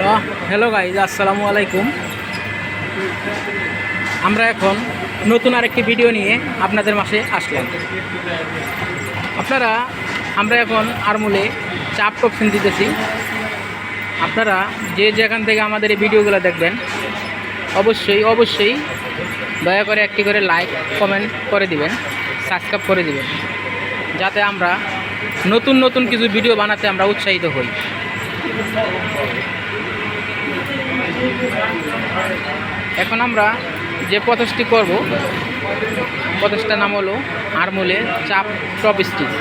Hello hello guys আসসালামু আলাইকুম। আমরা এখন নতুন আরেকটি ভিডিও নিয়ে আপনাদের মাসে আসলাম। আপনারা, আমরা এখন আরমুলে চাপ টপসিন দিতেছি। আপনারা যে যেখান থেকে আমাদের এই ভিডিওগুলো দেখবেন, অবশ্যই অবশ্যই দয়া করে একটি করে লাইক কমেন্ট করে দিবেন সাবস্ক্রাইব করে দিবেন। যাতে আমরা নতুন নতুন কিছু ভিডিও বানাতে আমরা উৎসাহিত হই। এখন আমরা যে প্রচেষ্টি করব প্রচেষ্টার নাম হলো আরমোলে চাপ টপ স্টিচ